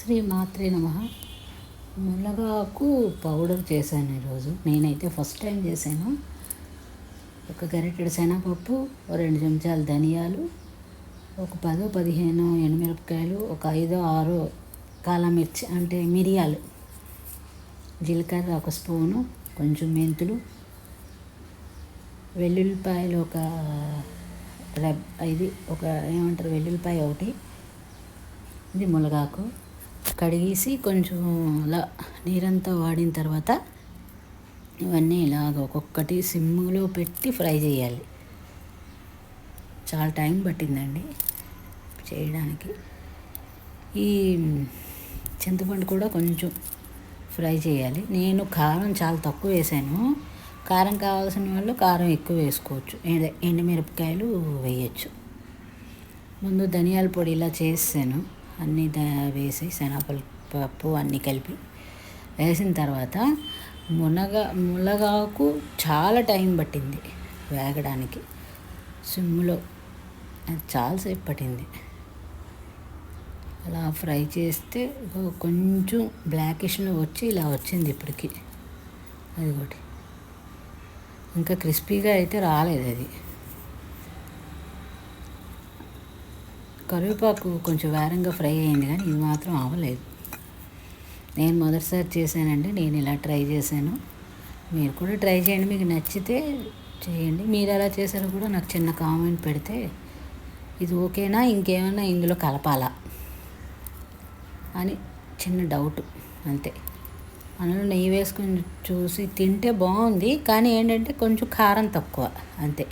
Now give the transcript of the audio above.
శ్రీ మాత్రే నమ. మునగాకు పౌడర్ చేశాను ఈరోజు. నేనైతే ఫస్ట్ టైం చేశాను. ఒక గరిటెడు శనగపప్పు రెండు చెంచాలు ధనియాలు ఒక పదో పదిహేను ఎండుమిరపకాయలు ఒక ఐదో ఆరో కాలమిర్చి అంటే మిరియాలు జీలకర్ర ఒక స్పూను కొంచెం మెంతులు వెల్లుల్లిపాయలు ఒక రెబ్ ఇది ఒక ఏమంటారు? వెల్లుల్లిపాయ ఒకటి ఇది మునగాకు. కడిగేసి కొంచెం అలా నీరంతా వాడిన తర్వాత ఇవన్నీ ఇలాగ ఒక్కొక్కటి సిమ్లో పెట్టి ఫ్రై చేయాలి. చాలా టైం పట్టిందండి చేయడానికి. ఈ చింతపండు కూడా కొంచెం ఫ్రై చేయాలి. నేను కారం చాలా తక్కువ వేసాను. కారం కావాల్సిన వాళ్ళు కారం ఎక్కువ వేసుకోవచ్చు. ఎండ- ఎండుమిరపకాయలు వేయచ్చు. ముందు ధనియాల పొడి ఇలా చేసాను అన్నీ ద వేసి శనగపప్పు పప్పు అన్నీ కలిపి వేసిన తర్వాత మునగ మునగాకు చాలా టైం పట్టింది వేగడానికి. సిమ్లో అది చాలాసేపు పట్టింది. అలా ఫ్రై చేస్తే కొంచెం బ్లాకిష్లో వచ్చి ఇలా వచ్చింది ఇప్పటికి. అది ఒకటి. ఇంకా క్రిస్పీగా అయితే రాలేదు అది. కరివేపాకు కొంచెం వేరంగా ఫ్రై అయింది కానీ ఇది మాత్రం అవ్వలేదు. నేను మొదటిసారి చేశానండి నేను ఇలా ట్రై చేశాను. మీరు కూడా ట్రై చేయండి మీకు నచ్చితే చేయండి. మీరు ఎలా చేశారో కూడా నాకు చిన్న కామెంట్ పెడితే ఇది ఓకేనా ఇంకేమైనా ఇందులో కలపాలా అని చిన్న డౌట్ అంతే. అందులో నెయ్యి వేసుకొని చూసి తింటే బాగుంది కానీ ఏంటంటే కొంచెం కారం తక్కువ అంతే.